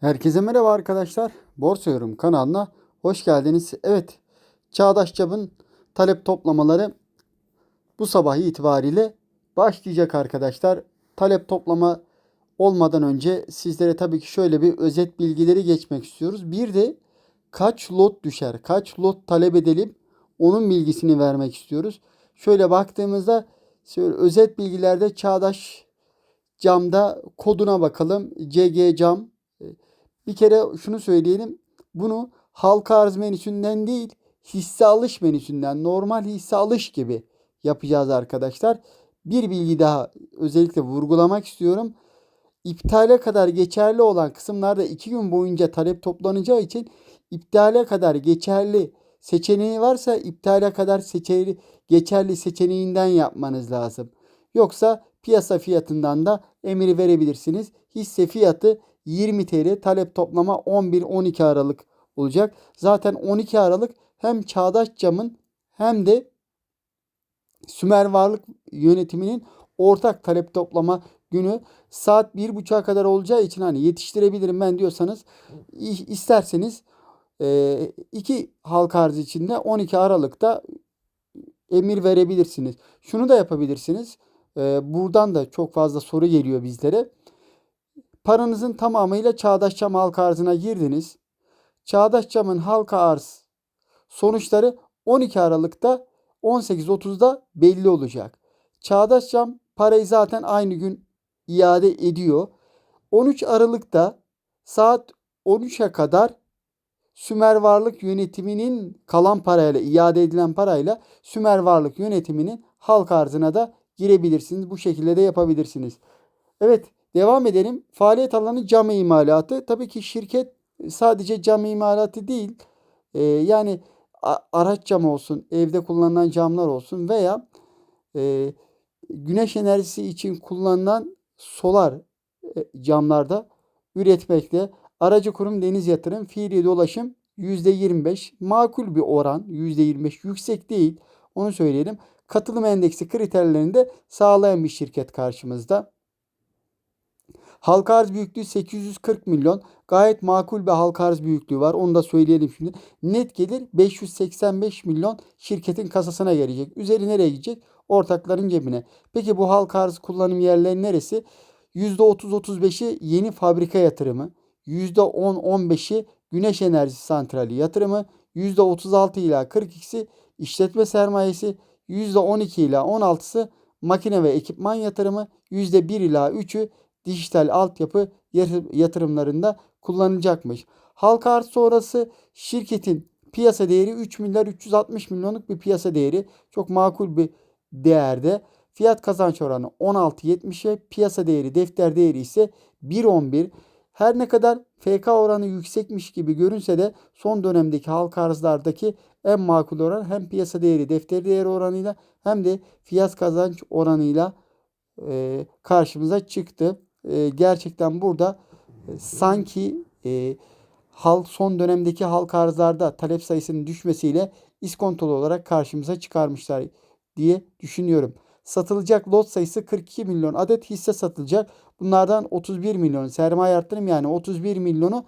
Herkese merhaba arkadaşlar. Borsa Yorum kanalına hoş geldiniz. Evet, Çağdaş Çap'ın talep toplamaları bu sabah itibariyle başlayacak arkadaşlar. Talep toplama olmadan önce sizlere tabii ki şöyle bir özet bilgileri geçmek istiyoruz. Bir de kaç lot düşer, kaç lot talep edelim onun bilgisini vermek istiyoruz. Şöyle baktığımızda şöyle özet bilgilerde Çağdaş Cam'da koduna bakalım. CG Cam bir kere şunu söyleyelim. Bunu halka arz menüsünden değil hisse alış menüsünden normal hisse alış gibi yapacağız arkadaşlar. Bir bilgi daha özellikle vurgulamak istiyorum. İptale kadar geçerli olan kısımlarda iki gün boyunca talep toplanacağı için iptale kadar geçerli seçeneği varsa iptale kadar seçerli, geçerli seçeneğinden yapmanız lazım. Yoksa piyasa fiyatından da emir verebilirsiniz. Hisse fiyatı 20 TL talep toplama 11-12 Aralık olacak. Zaten 12 Aralık hem Çağdaş Cam'ın hem de Sümer Varlık Yönetimi'nin ortak talep toplama günü saat 1.30'a kadar olacağı için hani yetiştirebilirim ben diyorsanız isterseniz iki halka arz içinde 12 Aralık'ta emir verebilirsiniz. Şunu da yapabilirsiniz. Buradan da çok fazla soru geliyor bizlere. Paranızın tamamıyla Çağdaş Çam halka arzına girdiniz. Çağdaş Çam'ın halka arz sonuçları 12 Aralık'ta 18.30'da belli olacak. Çağdaş Çam parayı zaten aynı gün iade ediyor. 13 Aralık'ta saat 13'e kadar Sümer Varlık Yönetimi'nin kalan parayla, iade edilen parayla Sümer Varlık Yönetimi'nin halk arzına da girebilirsiniz. Bu şekilde de yapabilirsiniz. Evet, devam edelim. Faaliyet alanı cam imalatı. Tabii ki şirket sadece cam imalatı değil. E, yani araç cam olsun, evde kullanılan camlar olsun veya e, güneş enerjisi için kullanılan solar e, camlarda üretmekte. Aracı kurum deniz yatırım, fiili dolaşım %25 makul bir oran %25 yüksek değil onu söyleyelim. Katılım endeksi kriterlerini de sağlayan bir şirket karşımızda. Halka arz büyüklüğü 840 milyon. Gayet makul bir halka arz büyüklüğü var. Onu da söyleyelim şimdi. Net gelir 585 milyon şirketin kasasına gelecek. Üzeri nereye gidecek? Ortakların cebine. Peki bu halka arz kullanım yerleri neresi? %30-35'i yeni fabrika yatırımı. %10-15'i güneş enerjisi santrali yatırımı. %36 ila 42'si işletme sermayesi. %12 ila 16'sı makine ve ekipman yatırımı. %1 ila 3'ü dijital altyapı yatırımlarında kullanılacakmış. Halka arz sonrası şirketin piyasa değeri 3 milyar 360 milyonluk bir piyasa değeri. Çok makul bir değerde. Fiyat kazanç oranı 16.70'e, piyasa değeri, defter değeri ise 1.11. Her ne kadar FK oranı yüksekmiş gibi görünse de son dönemdeki halka arzlardaki en makul oran hem piyasa değeri, defter değeri oranıyla hem de fiyat kazanç oranıyla e, karşımıza çıktı e, gerçekten burada e, sanki e, halk son dönemdeki halk arzlarda talep sayısının düşmesiyle iskontolu olarak karşımıza çıkarmışlar diye düşünüyorum. Satılacak lot sayısı 42 milyon adet hisse satılacak. Bunlardan 31 milyon sermaye arttırım yani 31 milyonu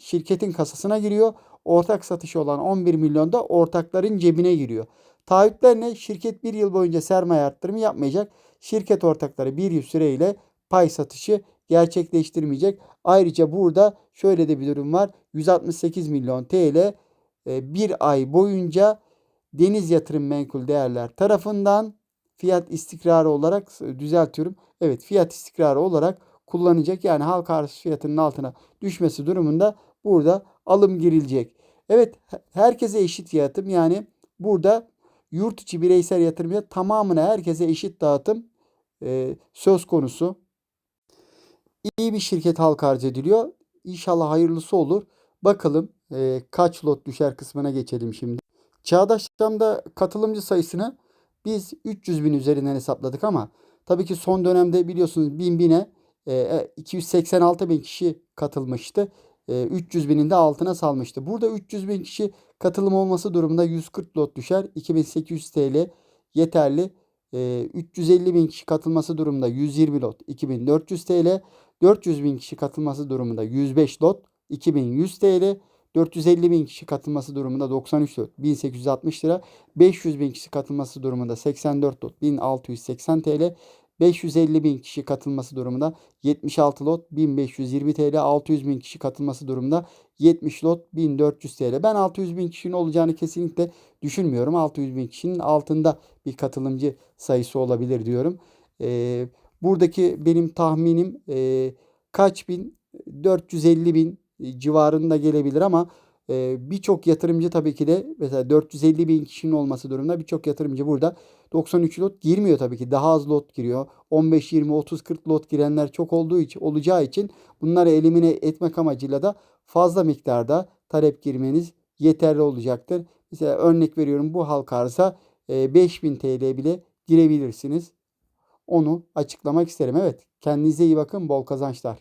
şirketin kasasına giriyor. Ortak satışı olan 11 milyon da ortakların cebine giriyor. Taahhütler ne? Şirket bir yıl boyunca sermaye arttırımı yapmayacak. Şirket ortakları bir yıl süreyle pay satışı gerçekleştirmeyecek. Ayrıca burada şöyle de bir durum var. 168 milyon TL e, bir ay boyunca Deniz Yatırım Menkul Değerler tarafından fiyat istikrarı olarak düzeltiyorum. Evet fiyat istikrarı olarak kullanacak. Yani halka arz fiyatının altına düşmesi durumunda burada alım girilecek. Evet herkese eşit yatım yani burada yurt içi bireysel yatırımya tamamına herkese eşit dağıtım e, söz konusu. İyi bir şirket halka arz ediliyor. İnşallah hayırlısı olur. Bakalım e, kaç lot düşer kısmına geçelim şimdi. Çağdaş Cam'da katılımcı sayısını biz 300 bin üzerinden hesapladık ama tabii ki son dönemde biliyorsunuz bin bine e, 286 bin kişi katılmıştı. E, 300 binin de altına salmıştı. Burada 300 bin kişi katılım olması durumunda 140 lot düşer. 2800 TL yeterli. E, 350 bin kişi katılması durumunda 120 lot 2400 TL. 400 bin kişi katılması durumunda 105 lot 2100 TL. 450 bin kişi katılması durumunda 93 lot 1860 lira. 500 bin kişi katılması durumunda 84 lot 1680 TL. 550 bin kişi katılması durumunda 76 lot 1520 TL. 600 bin kişi katılması durumunda 70 lot 1400 TL. Ben 600 bin kişinin olacağını kesinlikle düşünmüyorum. 600 bin kişinin altında bir katılımcı sayısı olabilir diyorum. Ee, buradaki benim tahminim e, kaç bin? 450 bin civarında gelebilir ama e, birçok yatırımcı tabii ki de mesela 450 bin kişinin olması durumunda birçok yatırımcı burada 93 lot girmiyor tabii ki. Daha az lot giriyor. 15, 20, 30, 40 lot girenler çok olduğu için olacağı için bunları elimine etmek amacıyla da fazla miktarda talep girmeniz yeterli olacaktır. Mesela örnek veriyorum bu halka arsa e, 5000 TL bile girebilirsiniz. Onu açıklamak isterim. Evet kendinize iyi bakın bol kazançlar.